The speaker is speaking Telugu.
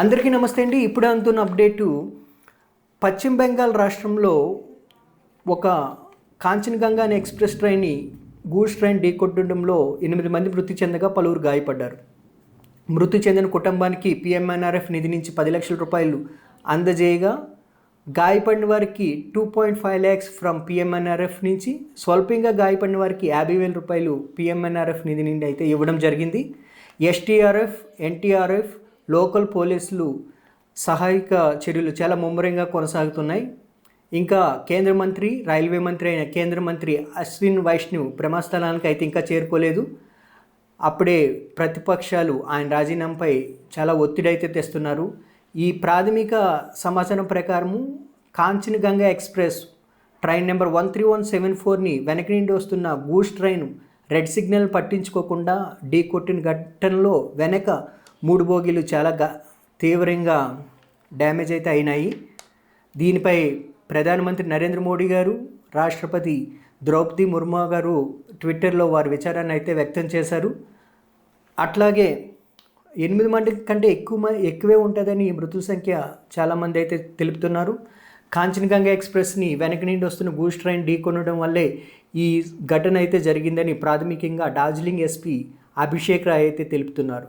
అందరికీ నమస్తే అండి. ఇప్పుడు అందుతున్న అప్డేటు పశ్చిమ బెంగాల్ రాష్ట్రంలో ఒక కాంచనగంగా అనే ఎక్స్ప్రెస్ ట్రైన్ గూడ్స్ ట్రైన్ ఢీకొట్టడంలో ఎనిమిది మంది మృతి చెందగా పలువురు గాయపడ్డారు. మృతి చెందిన కుటుంబానికి పిఎంఎన్ఆర్ఎఫ్ నిధి నుంచి పది లక్షల రూపాయలు అందజేయగా గాయపడిన వారికి two point five lakhs from PMNRF నుంచి స్వల్పంగా గాయపడిన వారికి యాభై వేల రూపాయలు పిఎంఎన్ఆర్ఎఫ్ నిధి నుండి అయితే ఇవ్వడం జరిగింది. ఎస్టీఆర్ఎఫ్ ఎన్టీఆర్ఎఫ్ లోకల్ పోలీసులు సహాయక చర్యలు చాలా ముమ్మరంగా కొనసాగుతున్నాయి. ఇంకా కేంద్ర మంత్రి రైల్వే మంత్రి అయిన కేంద్ర మంత్రి అశ్విన్ వైష్ణవ్ బ్రహ్మస్థలానికి అయితే ఇంకా చేరుకోలేదు. అప్పుడే ప్రతిపక్షాలు ఆయన రాజీనామాపై చాలా ఒత్తిడి అయితే తెస్తున్నారు. ఈ ప్రాథమిక సమాచారం ప్రకారము Kanchanganga express train number one three one seven ఫోర్ని వెనక నుండి వస్తున్న గూస్ ట్రైన్ రెడ్ సిగ్నల్ పట్టించుకోకుండా ఢీ కొట్టిన ఘటనలో వెనక మూడు బోగీలు చాలా గ తీవ్రంగా డ్యామేజ్ అయితే అయినాయి. దీనిపై ప్రధానమంత్రి నరేంద్ర మోడీ గారు రాష్ట్రపతి ద్రౌపది ముర్ము గారు ట్విట్టర్లో వారి విచారాన్ని అయితే వ్యక్తం చేశారు. అట్లాగే ఎనిమిది మంది కంటే ఎక్కువ ఎక్కువే ఉంటుందని మృతు సంఖ్య చాలామంది అయితే తెలుపుతున్నారు. కాంచనగంగా ఎక్స్ప్రెస్ని వెనక నుండి వస్తున్న గూడ్స్ ట్రైన్ ఢీకొనడం వల్లే ఈ ఘటన అయితే జరిగిందని ప్రాథమికంగా డార్జిలింగ్ ఎస్పీ అభిషేక్ రాయ్ అయితే తెలుపుతున్నారు.